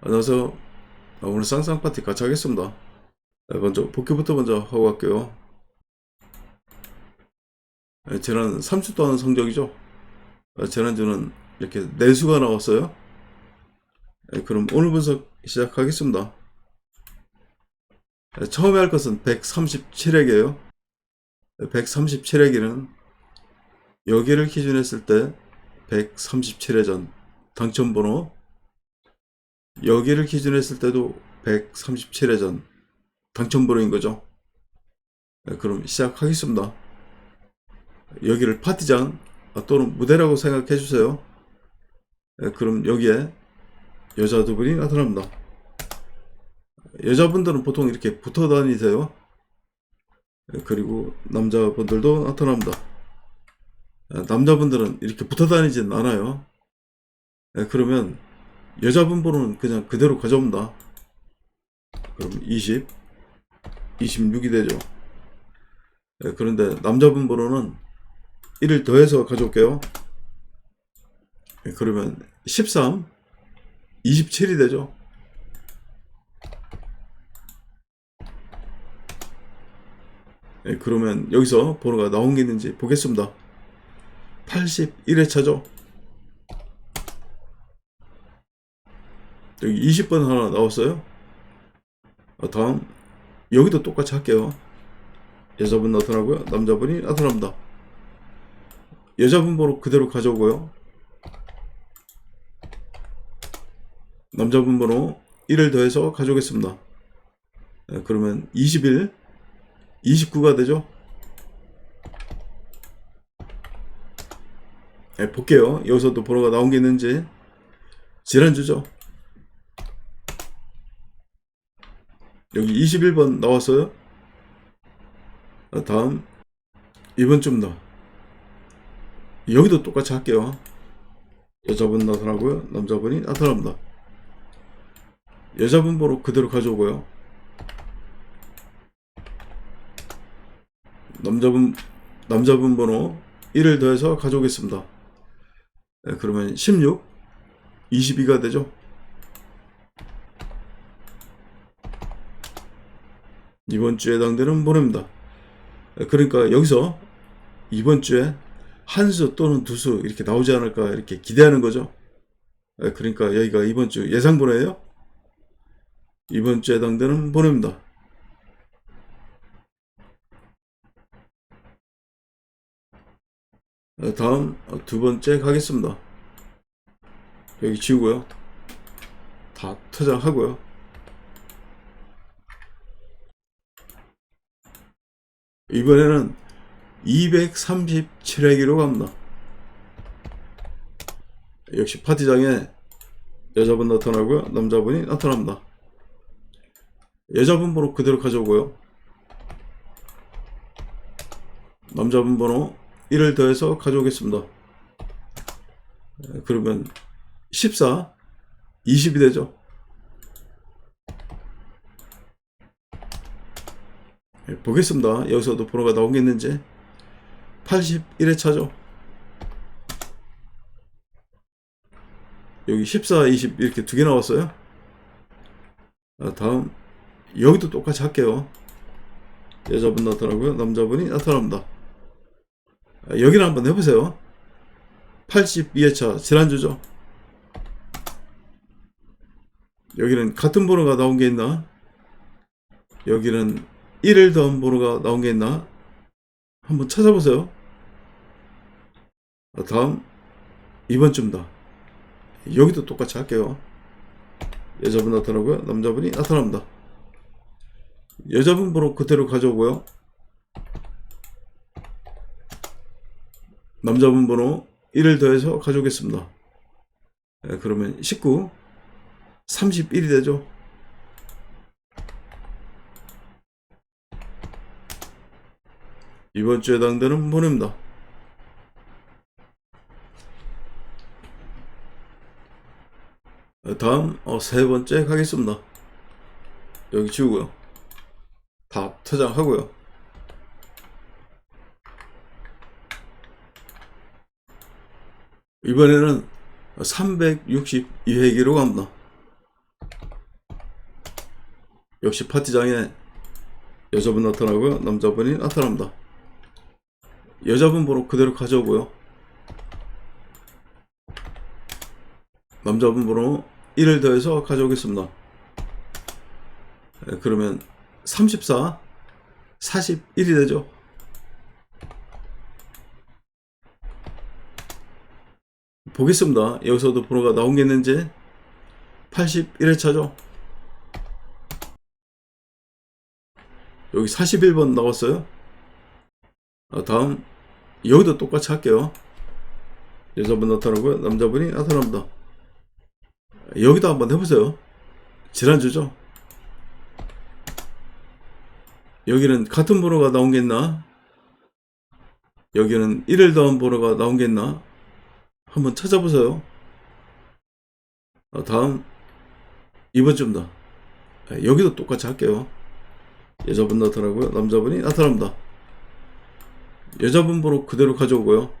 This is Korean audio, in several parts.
안녕하세요. 아, 오늘 쌍쌍 파티 같이 하겠습니다. 네, 먼저 복귀부터 먼저 하고 갈게요. 네, 지난 3주 동안 성적이죠. 아, 지난주는 이렇게 내수가 나왔어요. 네, 그럼 오늘 분석 시작하겠습니다. 네, 처음에 할 것은 137액이에요. 137액에는 여기를 기준했을 때 137회 전 당첨번호 여기를 기준 했을 때도 137회전 당첨번호인 거죠. 네, 그럼 시작하겠습니다. 여기를 파티장 또는 무대라고 생각해 주세요. 네, 그럼 여기에 여자 두 분이 나타납니다. 여자분들은 보통 이렇게 붙어 다니세요. 네, 그리고 남자분들도 나타납니다. 네, 남자분들은 이렇게 붙어 다니진 않아요. 네, 그러면 여자분 번호는 그냥 그대로 가져옵니다. 그럼 20, 26이 되죠. 네, 그런데 남자분 번호는 1을 더해서 가져올게요. 네, 그러면 13, 27이 되죠. 네, 그러면 여기서 번호가 나온 게 있는지 보겠습니다. 81회 차죠. 여기 20번 하나 나왔어요. 아, 다음 여기도 똑같이 할게요. 여자분 나타나고요. 남자분이 나타납니다. 여자분 번호 그대로 가져오고요. 남자분 번호 1을 더해서 가져오겠습니다. 네, 그러면 21, 29가 되죠. 네, 볼게요. 여기서 또 번호가 나온 게 있는지. 지난주죠. 여기 21번 나왔어요. 아, 다음 이번 줍니다. 여기도 똑같이 할게요. 여자분 나타나고요. 남자분이 나타납니다. 여자분 번호 그대로 가져오고요. 남자분 남자분 번호 1을 더해서 가져오겠습니다. 네, 그러면 16, 22가 되죠. 이번 주에 해당되는 번호입니다. 그러니까 여기서 이번 주에 한 수 또는 두 수 이렇게 나오지 않을까 이렇게 기대하는 거죠. 그러니까 여기가 이번 주 예상 번호예요. 이번 주에 해당되는 번호입니다. 다음 두 번째 가겠습니다. 여기 지우고요. 다 퇴장하고요. 이번에는 237회기로 갑니다. 역시 파티장에 여자분 나타나고요. 남자분이 나타납니다. 여자분 번호 그대로 가져오고요. 남자분 번호 1을 더해서 가져오겠습니다. 그러면 14, 20이 되죠. 보겠습니다. 여기서도 번호가 나온 게 있는지 81회차죠. 여기 14, 20 이렇게 두 개 나왔어요. 아, 다음 여기도 똑같이 할게요. 여자분 나타나고요. 남자분이 나타납니다. 아, 여기를 한번 해보세요. 82회차 지난주죠. 여기는 같은 번호가 나온 게 있나? 여기는 1을 더한 번호가 나온 게 있나? 한번 찾아보세요. 아, 다음 이번 주입니다. 여기도 똑같이 할게요. 여자분 나타나고요. 남자분이 나타납니다. 여자분 번호 그대로 가져오고요. 남자분 번호 1을 더해서 가져오겠습니다. 네, 그러면 19, 31이 되죠. 이번 주에 해당되는 번호입니다. 다음 어, 세 번째 가겠습니다. 여기 지우고요. 다 퇴장하고요. 이번에는 362회기로 갑니다. 역시 파티장에 여자분 나타나고요. 남자분이 나타납니다. 여자분 번호 그대로 가져오고요. 남자분 번호 1을 더해서 가져오겠습니다. 네, 그러면 34, 41이 되죠. 보겠습니다. 여기서도 번호가 나오겠는지 81회 차죠. 여기 41번 나왔어요. 아, 다음 여기도 똑같이 할게요. 여자분 나타나고요. 남자분이 나타납니다. 여기도 한번 해보세요. 지난주죠. 여기는 같은 번호가 나온겠나? 여기는 1을 더한 번호가 나온겠나? 한번 찾아보세요. 어, 다음 이번 주입니다. 예, 여기도 똑같이 할게요. 여자분 나타나고요. 남자분이 나타납니다. 여자분 번호 그대로 가져오고요.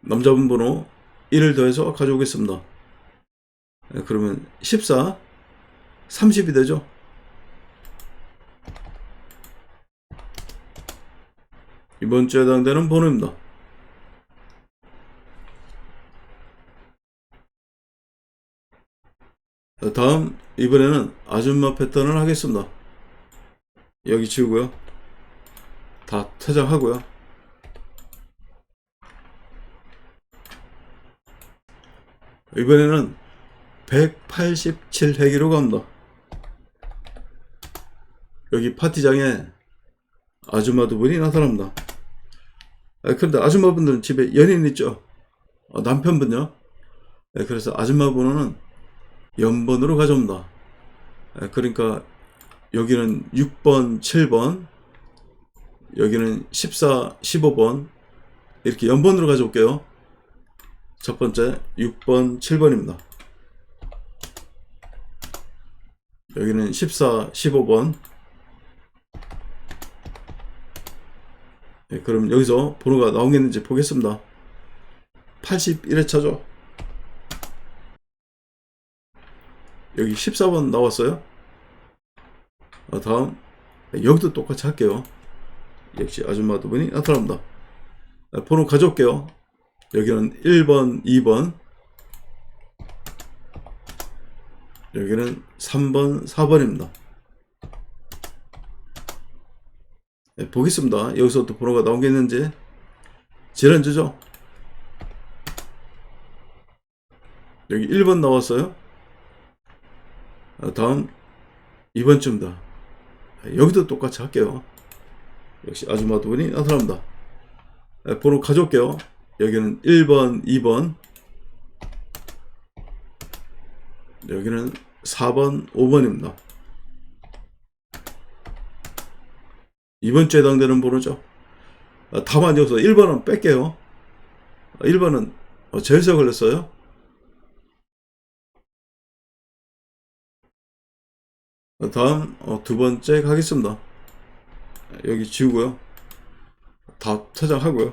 남자분 번호 1을 더해서 가져오겠습니다. 예, 그러면 14, 30이 되죠? 이번 주에 해당되는 번호입니다. 자, 다음 이번에는 아줌마 패턴을 하겠습니다. 여기 지우고요. 다 퇴장하고요. 이번에는 187회기로 갑니다. 여기 파티장에 아줌마 두 분이 나타납니다. 아, 그런데 아줌마분들은 집에 연인 있죠? 어, 남편분요? 예, 그래서 아줌마 번호는 연번으로 가져옵니다. 예, 그러니까 여기는 6번, 7번, 여기는 14, 15번 이렇게 연번으로 가져올게요. 첫 번째 6번, 7번입니다. 여기는 14, 15번. 예, 그럼 여기서 번호가 나오겠는지 보겠습니다. 81회 차죠. 여기 14번 나왔어요. 어, 다음 네, 여기도 똑같이 할게요. 역시 아줌마 두 분이 나타납니다. 네, 번호 가져올게요. 여기는 1번, 2번. 여기는 3번, 4번입니다. 네, 보겠습니다. 여기서 또 번호가 나오겠는지. 지난주죠? 여기 1번 나왔어요. 아, 다음 2번 주입니다. 여기도 똑같이 할게요. 역시 아줌마 두 분이 나타납니다. 네, 번호 가져올게요. 여기는 1번, 2번. 여기는 4번, 5번입니다. 이번 주에 해당되는 번호죠. 아, 다만 여기서 1번은 뺄게요. 1번은 제일서 걸렸어요. 다음 어, 두 번째 가겠습니다. 여기 지우고요. 다 퇴장하고요.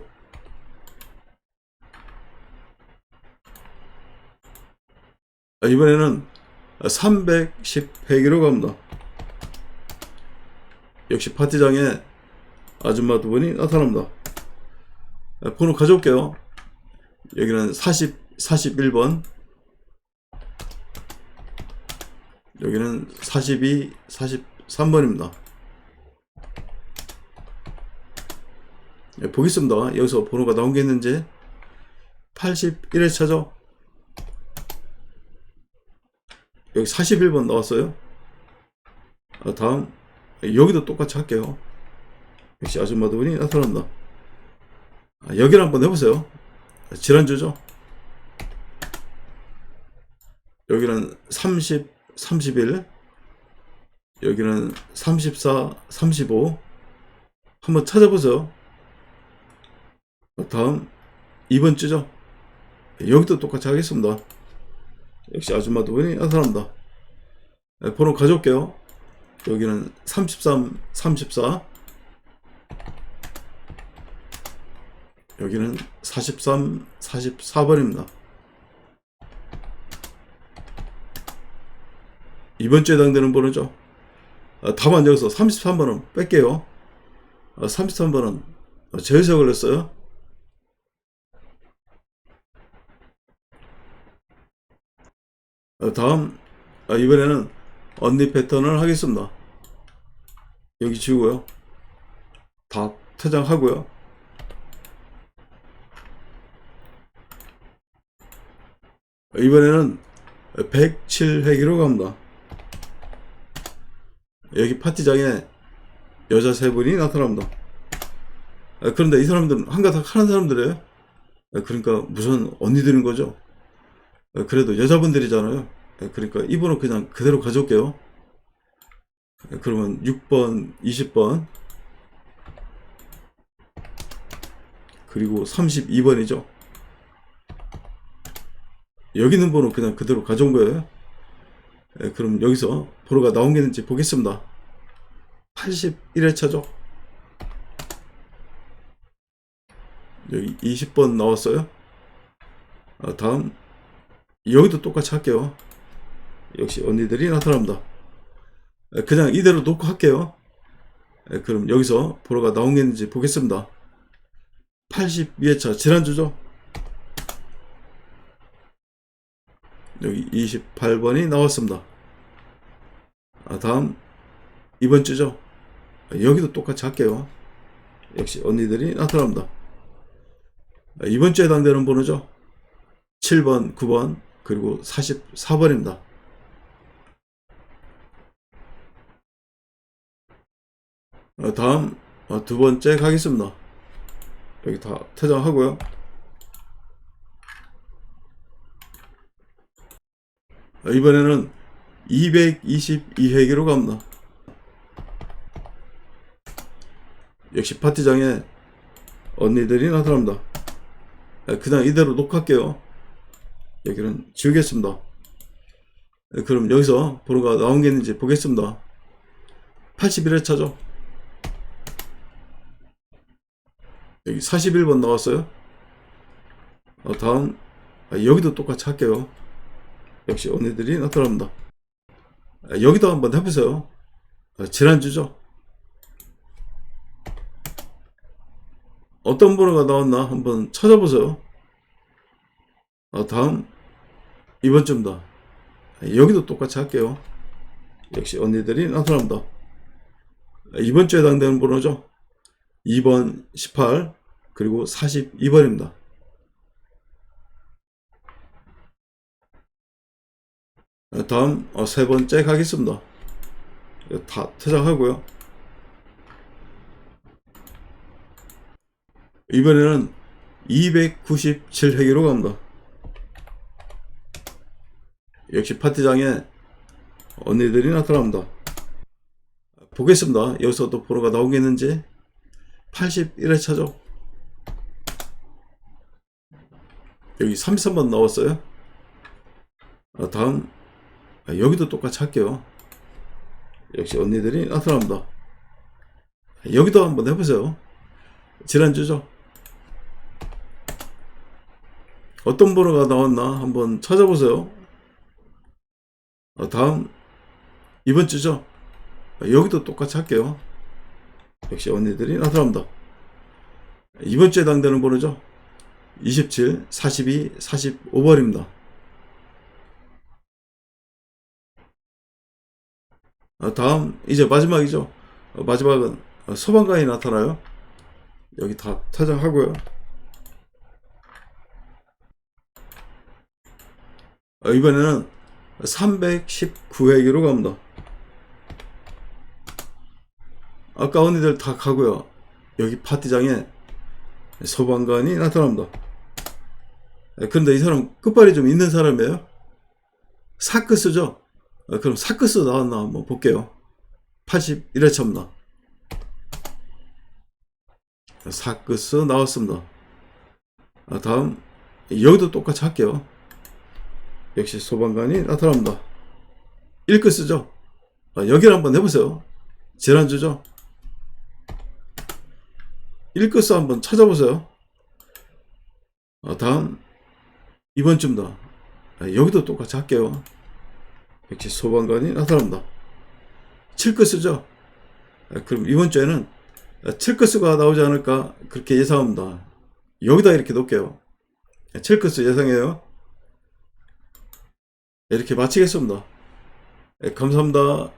아, 이번에는 310회기로 갑니다. 역시 파티장에 아줌마 두 분이 나타납니다. 아, 번호 가져올게요. 여기는 40, 41번. 여기는 42, 43번입니다. 예, 보겠습니다. 여기서 번호가 나온 게 있는지 81회 차죠. 여기 41번 나왔어요. 아, 다음 여기도 똑같이 할게요. 역시 아줌마 두 분이 나타난다. 아, 여기를 한번 해보세요. 지난주죠. 여기는 30, 31 여기는 34, 35 한번 찾아보세요. 다음 이번 주죠. 여기도 똑같이 하겠습니다. 역시 아줌마 두 분이 나타납니다. 네, 번호 가져올게요. 여기는 33, 34 여기는 43, 44번입니다. 이번 주에 해당되는 번호죠. 아, 다만 여기서 33번은 뺄게요. 아, 33번은 제외서 걸렸어요. 아, 다음 아, 이번에는 언니 패턴을 하겠습니다. 여기 지우고요. 다 퇴장하고요. 이번에는 107회기로 갑니다. 여기 파티장에 여자 세 분이 나타납니다. 아, 그런데 이 사람들은 한가닥 하는 사람들이에요. 아, 그러니까 무슨 언니들인 거죠. 아, 그래도 여자분들이잖아요. 아, 그러니까 이분은 그냥 그대로 가져올게요. 아, 그러면 6번, 20번, 그리고 32번이죠. 여기 있는 번호 그냥 그대로 가져온 거예요. 예, 그럼 여기서 번호가 나온 게 있는지 보겠습니다. 81회차죠. 여기 20번 나왔어요. 아, 다음 여기도 똑같이 할게요. 역시 언니들이 나타납니다. 예, 그냥 이대로 놓고 할게요. 예, 그럼 여기서 번호가 나온 게 있는지 보겠습니다. 82회차 지난주죠. 여기 28번이 나왔습니다. 아, 다음 이번 주죠. 아, 여기도 똑같이 할게요. 역시 언니들이 나타납니다. 아, 이번 주에 해당되는 번호죠. 7번, 9번, 그리고 44번입니다. 아, 다음 아, 두 번째 가겠습니다. 여기 다 퇴장하고요. 아, 이번에는 222회기로 갑니다. 역시 파티장에 언니들이 나타납니다. 아, 그냥 이대로 녹할게요. 여기는 지우겠습니다. 아, 그럼 여기서 번호가 나온 게 있는지 보겠습니다. 81회 차죠. 여기 41번 나왔어요. 어, 다음 아, 여기도 똑같이 할게요. 역시 언니들이 나타납니다. 아, 여기도 한번 해보세요. 아, 지난주죠. 어떤 번호가 나왔나 한번 찾아보세요. 아, 다음 이번 주입니다. 아, 여기도 똑같이 할게요. 역시 언니들이 나타납니다. 아, 이번 주에 해당되는 번호죠. 2번 18 그리고 42번입니다. 다음 어, 세 번째 가겠습니다. 다 퇴장하고요. 이번에는 297회기로 갑니다. 역시 파티장에 언니들이 나타납니다. 보겠습니다. 여기서도 번호가 나오겠는지 81회 차죠. 여기 33번 나왔어요. 아, 다음 아, 여기도 똑같이 할게요. 역시 언니들이 나타납니다. 아, 여기도 한번 해보세요. 지난주죠. 어떤 번호가 나왔나 한번 찾아보세요. 아, 다음 이번 주죠. 아, 여기도 똑같이 할게요. 역시 언니들이 나타납니다. 이번 주에 해당되는 번호죠. 27, 42, 45번입니다. 다음 이제 마지막이죠. 어, 마지막은 소방관이 나타나요. 여기 다 퇴장하고요. 아, 이번에는 319회기로 갑니다. 아까 언니들 다 가고요. 여기 파티장에 소방관이 나타납니다. 아, 근데 이 사람 끝발이 좀 있는 사람이에요. 사크 스죠? 아, 그럼 사크스 나왔나 한번 볼게요. 81회차입니다. 사크스 나왔습니다. 아, 다음 여기도 똑같이 할게요. 역시 소방관이 나타납니다. 1크스죠? 아, 여기를 한번 해보세요. 지난주죠? 1크스 한번 찾아보세요. 아, 다음 이번 주입니다. 아, 여기도 똑같이 할게요. 역시 소방관이 나타납니다. 칠크스죠? 아, 그럼 이번 주에는 칠크스가 나오지 않을까 그렇게 예상합니다. 여기다 이렇게 놓을게요. 칠크스 예상해요. 이렇게 마치겠습니다. 예, 감사합니다.